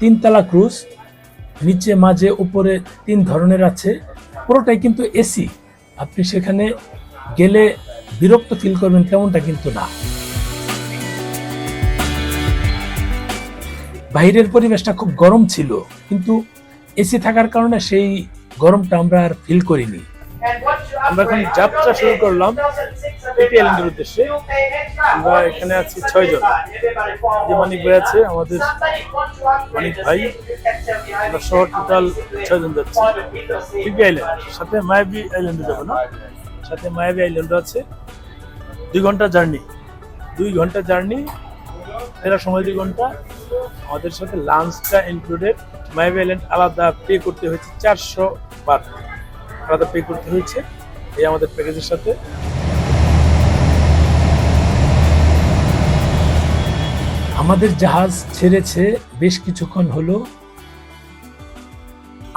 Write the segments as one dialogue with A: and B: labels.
A: তিনতলা ক্রুজ, নিচে, মাঝে, উপরে তিন ধরনের আছে। পুরোটাই কিন্তু এসি। আপনি সেখানে গেলে বিরক্ত ফিল করবেন তেমনটা কিন্তু না। বাইরের পরিবেশটা খুব গরম ছিল, কিন্তু এসি থাকার কারণে সেই গরমটা আমরা আর ফিল করিনি।
B: আমরা এখন যাত্রা শুরু করলাম আইল্যান্ডের উদ্দেশ্যে। আমরা এখানে আছি ছয়জন। যে মানিক ভাই আছে, আমাদের মানিক ভাই, আমরা শহর টোটাল ছয়জন যাচ্ছি। পিপি আইল্যান্ড সাথে মায়াবী আইল্যান্ডে যাব না? সাথে মায়াবী আইল্যান্ডও আছে। দুই ঘণ্টা জার্নি দুই ঘণ্টা জার্নি ফেরার সময় দুই ঘণ্টা। আমাদের সাথে লাঞ্চটা ইনক্লুডেড মায়াবী আইল্যান্ড আলাদা পে করতে হয়েছে চারশো বাট আলাদা পে করতে হয়েছে। এই আমাদের প্যাকেজের সাথে।
A: আমাদের জাহাজ ছেড়েছে বেশ কিছুক্ষণ হলো।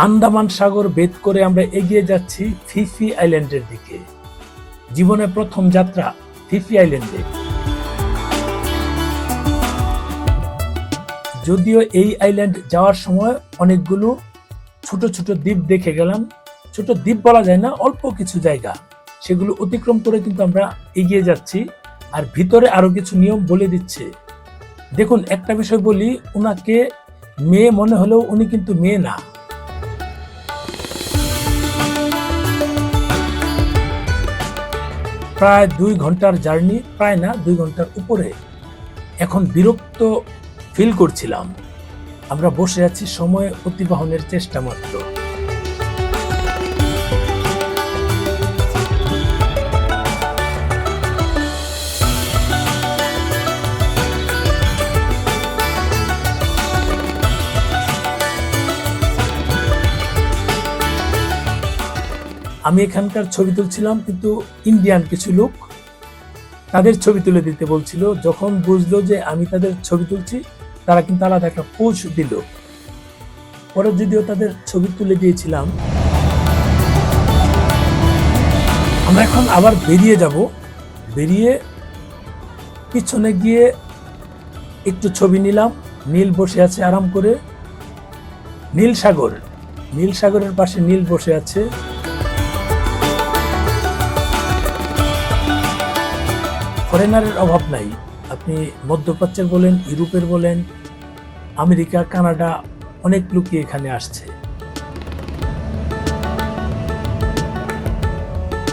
A: আন্দামান সাগর বেদ করে আমরা এগিয়ে যাচ্ছি ফিফি আইল্যান্ডের দিকে। জীবনের প্রথম যাত্রা ফিফি আইল্যান্ডে। যদিও এই আইল্যান্ড যাওয়ার সময় অনেকগুলো ছোট ছোট দ্বীপ দেখে গেলাম। ছোট দ্বীপ বলা যায় না, অল্প কিছু জায়গা। সেগুলো অতিক্রম করে কিন্তু আমরা এগিয়ে যাচ্ছি। আর ভিতরে আরও কিছু নিয়ম বলে দিচ্ছে। দেখুন, একটা বিষয় বলি ওনাকে মেয়ে মনে হলেও উনি কিন্তু মেয়ে না। প্রায় দুই ঘণ্টার জার্নি, প্রায় না, দুই ঘণ্টার উপরে এখন বিরক্ত ফিল করছিলাম। আমরা বসে আছি সময় অতিবাহনের চেষ্টা মাত্র। আমি এখানকার ছবি তুলছিলাম, কিন্তু ইন্ডিয়ান কিছু লোক তাদের ছবি তুলে দিতে বলছিল। যখন বুঝলো যে আমি তাদের ছবি তুলছি, তারা কিন্তু আলাদা একটা পোজ দিল। পরে যদিও তাদের ছবি তুলে দিয়েছিলাম। আমরা এখন আবার বেরিয়ে যাব। বেরিয়ে পিছনে গিয়ে একটু ছবি নিলাম। নীল বসে আছে আরাম করে। নীল সাগর। নীল সাগরের পাশে নীল বসে আছে। ফরেনারের অভাব নাই। আপনি মধ্যপ্রাচ্যের বলেন ইউরোপের বলেন আমেরিকা কানাডা অনেক লোকই এখানে আসছে।